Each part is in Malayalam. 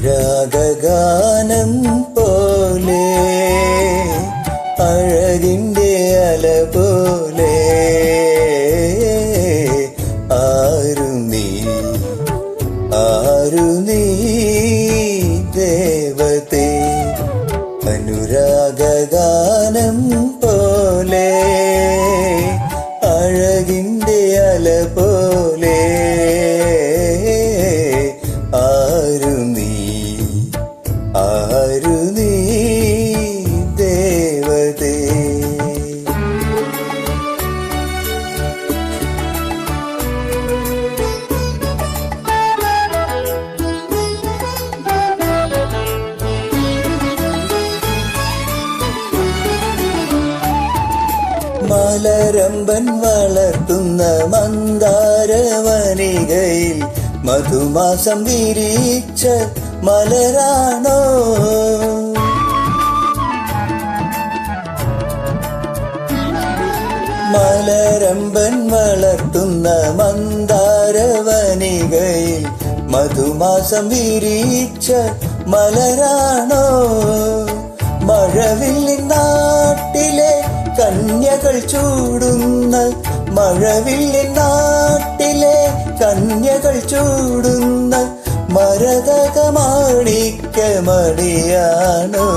അനുരാഗാനം പോലെ അഴകിന്റെ അല പോലെ ആരു നീ ആരു നീ ദേവതേ അനുരാഗാനം പോലെ മലരമ്പൻ വളർത്തുന്ന മന്ദാരവനികയിൽ മധുമാസം വിരിച്ച മലരാണോ? മലരമ്പൻ വളർത്തുന്ന മന്ദാരവനികയിൽ മധുമാസം വിരിച്ച മലരാണോ? നാട്ടിലെ കന്യകൾ ചൂടുന്ന മഴവില്ലിൻ നാട്ടിലെ കന്യകൾ ചൂടുന്ന മരതകമാണിക്കമടിയാണോ?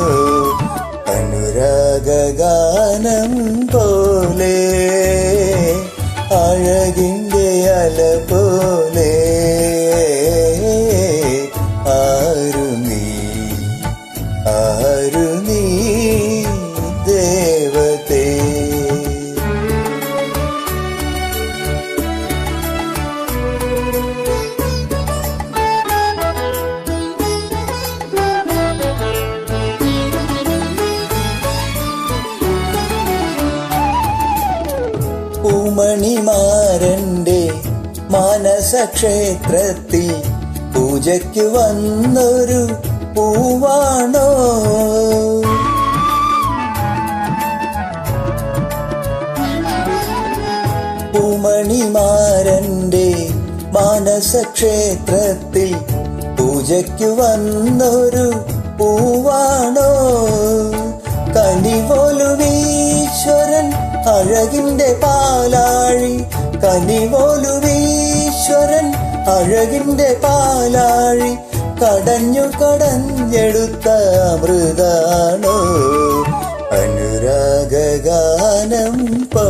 അനുരാഗാനം പോലെ അഴകിന്റെ അല പോലെ ആരു നീ ആരു പൂമണിമാരന്റെ മാനസക്ഷേത്രത്തിൽ പൂജയ്ക്ക് വന്നൊരു പൂവാണോ? പൂമണിമാരന്റെ മാനസക്ഷേത്രത്തിൽ പൂജയ്ക്ക് വന്നൊരു പൂവാണോ? കനിവോലുവീശ്വരൻ അഴകിന്റെ പാലാഴി കടഞ്ഞു കടഞ്ഞെടുത്ത അമൃതാണോ? അനുരാഗാനം പോ